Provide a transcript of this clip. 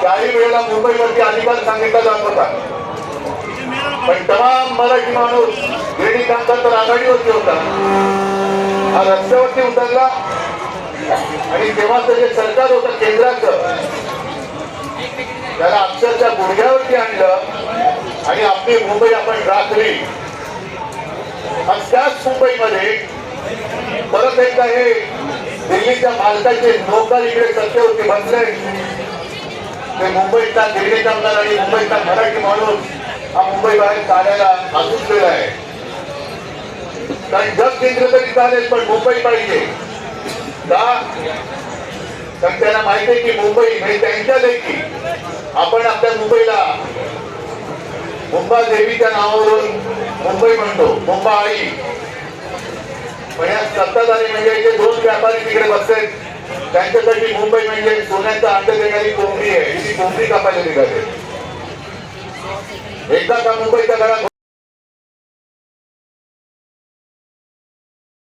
त्याही वेळेला मुंबईवरती अधिकार सांगितला जात होता. पण तमाम मराठी माणूस गिरणी तर आघाडीवरती होता. हा रस्त्यावरती उतरला आणि तेव्हाचं जे सरकार होतं केंद्राचं त्याला अक्षरच्या गुडघ्यावरती आणलं आणि आपली मुंबई आपण राखली. आणि त्याच मुंबईमध्ये परत एकदा हे दिल्लीच्या मालकाचे नोकर इकडे सत्तेवरती बसले. ते मुंबईतला दिल्ली आणि मुंबईचा मराठी माणूस हा मुंबई बाहेर काढायला आसुसलेला आहे. कारण जग केंद्र तरी चालेल पण मुंबई पाहिजे. का? कारण त्यांना माहिती आहे की मुंबई म्हणजे त्यांच्या देखील आपण आपल्या मुंबईला मुंबा देवीच्या नावावरून मुंबई म्हणतो मुंबा आई पण या सत्ताधारी म्हणजे इथे दोन व्यापारी तिकडे बसले त्यांच्यासाठी मुंबई म्हणजे सोन्याचा अंड देणारी कोंबडी आहे. ती कोंबडी कापायला निघाली. एकदा का मुंबईच्या घरात